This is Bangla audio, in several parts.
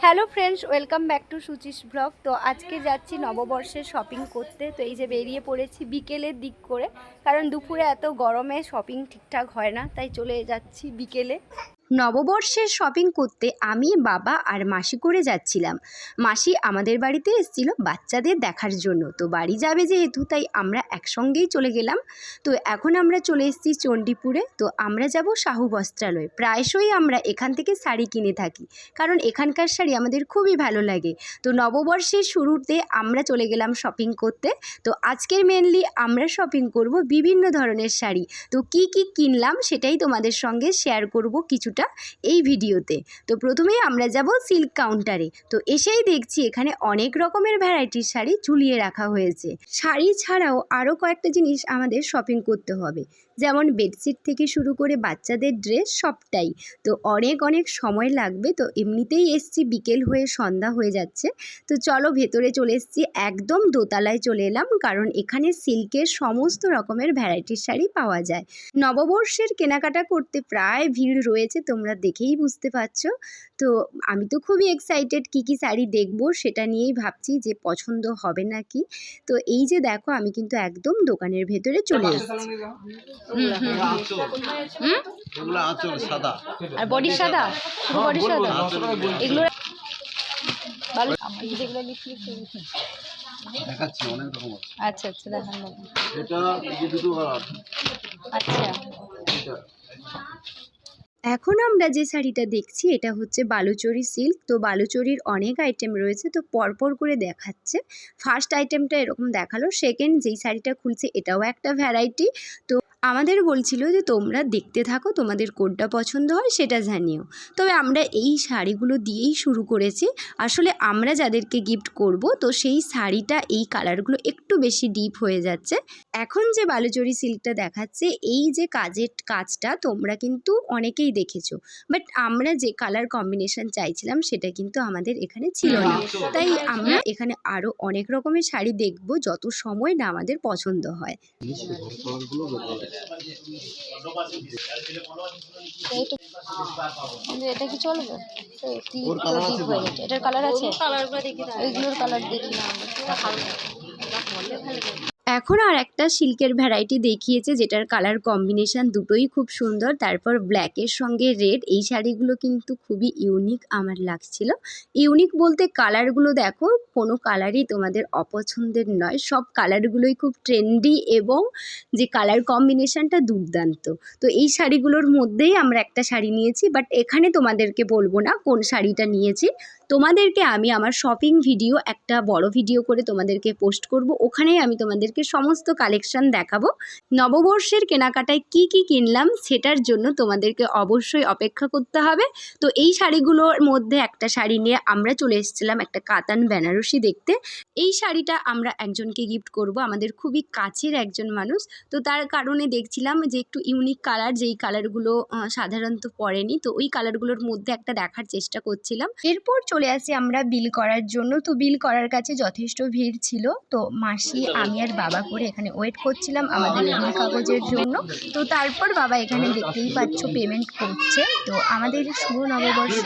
Hello friends, welcome back to Suchi's blog. তো আজকে যাচ্ছি নববর্ষের শপিং করতে। তো এই যে বেরিয়ে পড়েছি বিকেলের দিক করে, কারণ দুপুরে এত গরমে শপিং ঠিকঠাক হয় না, তাই চলে যাচ্ছি বিকেলে। নববর্ষের শপিং করতে আমি, বাবা আর মাসি করে যাচ্ছিলাম। মাসি আমাদের বাড়িতে এসেছিল বাচ্চাদের দেখার জন্য। তো বাড়ি যাবে যেহেতু, তাই আমরা একসঙ্গেই চলে গেলাম। তো এখন আমরা চলে এসেছি চণ্ডীপুরে। তো আমরা যাব সাহু বস্ত্রালয়। প্রায়শই আমরা এখান থেকে শাড়ি কিনে থাকি। কারণ এখানকার শাড়ি আমাদের খুবই ভালো লাগে। তো নববর্ষের শুরুতে আমরা চলে গেলাম শপিং করতে। তো আজকের মেনলি আমরা শপিং করব বিভিন্ন ধরনের শাড়ি। তো কি কি কিনলাম সেটাই তোমাদের সঙ্গে শেয়ার করব কিছুটা এই ভিডিওতে। তো প্রথমেই আমরা যাব সিল্ক কাউন্টারে। তো এসেই দেখছি এখানে অনেক রকমের ভ্যারাইটির শাড়ি ঝুলিয়ে রাখা হয়েছে। শাড়ি ছাড়াও আরও কয়েকটা জিনিস আমাদের শপিং করতে হবে। যেমন বেডশিট থেকে শুরু করে বাচ্চাদের ড্রেস সবটাই। তো অনেক অনেক সময় লাগবে তো এমনিতেই এসছি বিকেল হয়ে সন্ধ্যা হয়ে যাচ্ছে। তো চলো ভেতরে চলে এসছি একদম দোতলায় চলে এলাম কারণ এখানে সিল্কের সমস্ত রকমের ভ্যারাইটির শাড়ি পাওয়া যায়। নববর্ষের কেনাকাটা করতে প্রায় ভিড় রয়েছে তোমরা দেখেই বুঝতে পারছ। তো আমি তো খুবই এক্সাইটেড কী কী শাড়ি দেখব সেটা নিয়েই ভাবছি যে পছন্দ হবে নাকি। তো এই যে দেখো আমি কিন্তু একদম দোকানের ভেতরে চলে এসেছি। সাদা। আর বডি সাদা? বডি এগুলো আছে। আচ্ছা আচ্ছা দেখান এটা দুটো আচ্ছা। এখন আমরা যে শাড়িটা দেখছি এটা হচ্ছে বালুচরি সিল্ক। তো বালুচরির অনেক আইটেম রয়েছে তো পরপর করে দেখাচ্ছে। ফার্স্ট আইটেমটা এরকম দেখাল। সেকেন্ড যেই শাড়িটা খুলছে এটাও একটা ভ্যারাইটি তো আমাদের বলছিল যে তোমরা দেখতে থাকো তোমাদের কোনটা পছন্দ হয় সেটা জানিও। তবে আমরা এই শাড়িগুলো দিয়েই শুরু করেছি। আসলে আমরা যাদেরকে গিফট করব তো সেই শাড়িটা এই কালারগুলো একটু বেশি ডিপ হয়ে যাচ্ছে। এখন যে বালুচরি সিল্কটা দেখাচ্ছে এই যে কাজের কাজটা তোমরা কিন্তু অনেকেই দেখেছ। বাট আমরা যে কালার কম্বিনেশন চাইছিলাম সেটা কিন্তু আমাদের এখানে ছিল না। তাই আমরা এখানে আরও অনেক রকমের শাড়ি দেখব যত সময় না আমাদের পছন্দ হয়। এটা কি চলবে? এটার কালার আছে? এগুলোর কালার দেখি না। এখন আর একটা সিল্কের ভ্যারাইটি দেখিয়েছে, যেটার কালার কম্বিনেশান দুটোই খুব সুন্দর। তারপর ব্ল্যাকের সঙ্গে রেড এই শাড়িগুলো কিন্তু খুবই ইউনিক আমার লাগছিল। ইউনিক বলতে কালারগুলো দেখো, কোনো কালারই তোমাদের অপছন্দের নয়। সব কালারগুলোই খুব ট্রেন্ডি এবং যে কালার কম্বিনেশানটা দুর্দান্ত। তো এই শাড়িগুলোর মধ্যেই আমরা একটা শাড়ি নিয়েছি বাট এখানে তোমাদেরকে বলব না কোন শাড়িটা নিয়েছি। তোমাদেরকে আমি আমার শপিং ভিডিও একটা বড় ভিডিও করে তোমাদেরকে পোস্ট করব। ওখানেই আমি তোমাদেরকে সমস্ত কালেকশন দেখাবো। নববর্ষের কেনাকাটায় কি কি কিনলাম সেটার জন্য তোমাদেরকে অবশ্যই অপেক্ষা করতে হবে। তো এই শাড়িগুলোর মধ্যে একটা শাড়ি নিয়ে আমরা চলে এসেছিলাম একটা কাতান বেনারসি দেখতে। এই শাড়িটা আমরা একজনকে গিফট করব, আমাদের খুবই কাছের একজন মানুষ। তো তার কারণে দেখছিলাম যে একটু ইউনিক কালার যেই কালারগুলো সাধারণত পড়েনি তো ওই কালারগুলোর মধ্যে একটা দেখার চেষ্টা করছিলাম। এরপর চলে আসি আমরা বিল করার জন্য। তো বিল করার কাছে যথেষ্ট ভিড় ছিল। তো মাসি আমি আর বাবা করে এখানে ওয়েট করছিলাম আমাদের বিল কাগজের জন্য। তো তারপর বাবা এখানে দেখতেই পাচ্ছ পেমেন্ট করছে। তো আমাদের শুভ নববর্ষ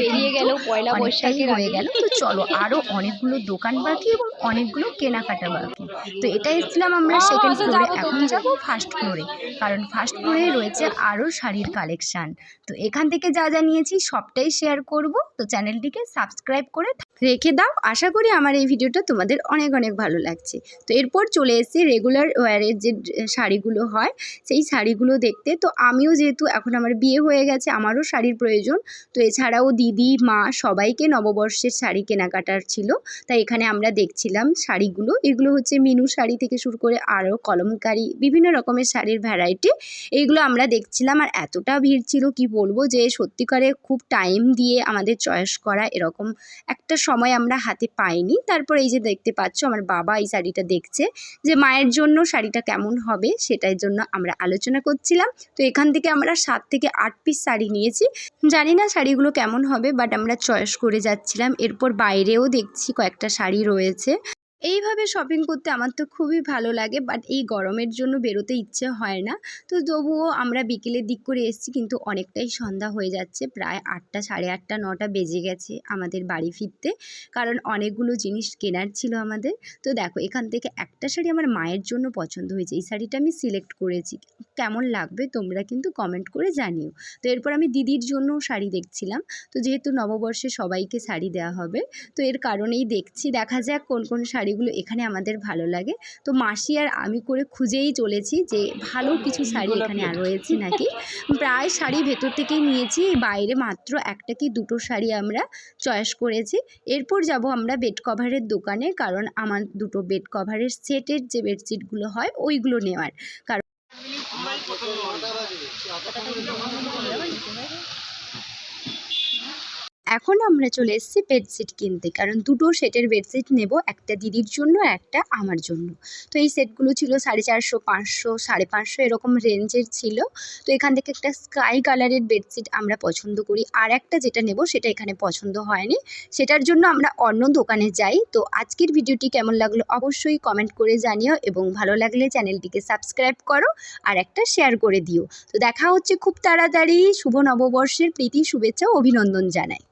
বেরিয়ে গেল পয়লা বৈশাখের হয়ে গেল। তো চলো আরও অনেকগুলো দোকান বাকি এবং অনেকগুলো কেনাকাটা বাকি। তো এটা এসেছিলাম আমরা সেকেন্ড ফ্লোরে এখন যাব ফার্স্ট ফ্লোরে কারণ ফার্স্ট ফ্লোরে রয়েছে আরও শাড়ির কালেকশান তো এখান থেকে যা যা নিয়েছি সবটাই শেয়ার করব। তো চ্যানেলটিকে সাবস্ক্রাইব করে রেখে দাও। আশা করি আমার এই ভিডিওটা তোমাদের অনেক অনেক ভালো লাগছে। তো এরপর চলে এসেছি রেগুলার ওয়ারের যে শাড়িগুলো হয়, সেই শাড়িগুলো দেখতে। তো আমিও যেহেতু এখন আমার বিয়ে হয়ে গেছে, আমারও শাড়ির প্রয়োজন। তো এছাড়াও দিদি, মা সবাইকে নববর্ষের শাড়ি কেনাকাটার ছিল। তাই এখানে আমরা দেখছিলাম শাড়িগুলো। এগুলো হচ্ছে মিনু শাড়ি থেকে শুরু করে আরও কলমকারি, বিভিন্ন রকমের শাড়ির ভ্যারাইটি এইগুলো আমরা দেখছিলাম আর এতটা ভিড় ছিল, কি বলব যে সত্যিকারে খুব টাইম দিয়ে আমাদের চয়েস করা এরকম একটা সময় আমরা হাতে পাইনি। তারপর এই যে দেখতে পাচ্ছ, আমার বাবা এই শাড়িটা দেখছে যে মায়ের জন্য শাড়িটা কেমন হবে সেটার জন্য আমরা আলোচনা করছিলাম। তো এখান থেকে আমরা সাত থেকে আট পিস শাড়ি নিয়েছি। জানি না শাড়িগুলো কেমন হবে বাট আমরা চয়েস করে যাচ্ছিলাম। এরপর বাইরেও দেখছি কয়েকটা শাড়ি রয়েছে। এইভাবে শপিং করতে আমার তো খুবই ভালো লাগে বাট এই গরমের জন্য বেরোতে ইচ্ছে হয় না। তো তবুও আমরা বিকেলের দিক করে এসেছি, কিন্তু অনেকটাই সন্ধ্যা হয়ে যাচ্ছে, প্রায় আটটা, সাড়ে আটটা, নটা বেজে গেছে আমাদের বাড়ি ফিরতে। কারণ অনেকগুলো জিনিস কেনার ছিল আমাদের। তো দেখো, এখান থেকে একটা শাড়ি আমার মায়ের জন্য পছন্দ হয়েছে, এই শাড়িটা আমি সিলেক্ট করেছি। কেমন লাগবে তোমরা কিন্তু কমেন্ট করে জানিও। তো এরপর আমি দিদির জন্য শাড়ি দেখছিলাম। তো যেহেতু নববর্ষে সবাইকে শাড়ি দেওয়া হবে, তো এর কারণেই দেখছি। দেখা যাক কোন কোন শাড়িগুলো এখানে আমাদের ভালো লাগে। তো মাসি আর আমি করে খুঁজেই চলেছি যে ভালো কিছু শাড়ি এখানে আর রয়েছে নাকি। প্রায় শাড়ি ভেতর থেকেই নিয়েছি বাইরে মাত্র একটা কি দুটো শাড়ি আমরা চয়েস করেছি। এরপর যাব আমরা বেড কভারের দোকানে কারণ আমার দুটো বেড কভারের সেটের যে বেডশিটগুলো হয় ওইগুলো নেওয়ার। কারণ এখন আমরা চলে এসেছি বেডশিট কিনতে, কারণ দুটো সেটের বেডশিট নেব, একটা দিদির জন্য, একটা আমার জন্য। তো এই সেটগুলো ছিল সাড়ে চারশো, পাঁচশো, সাড়ে পাঁচশো এরকম রেঞ্জের ছিল। তো এখান থেকে একটা স্কাই কালারের বেডশিট আমরা পছন্দ করি। আর একটা যেটা নেব, সেটা এখানে পছন্দ হয়নি। সেটার জন্য আমরা অন্য দোকানে যাই। তো আজকের ভিডিওটি কেমন লাগল অবশ্যই কমেন্ট করে জানিও এবং ভালো লাগলে চ্যানেলটিকে সাবস্ক্রাইব করো আর একটা শেয়ার করে দিও। তো দেখা হচ্ছে খুব তাড়াতাড়ি। শুভ নববর্ষের প্রীতি, শুভেচ্ছা অভিনন্দন জানাই।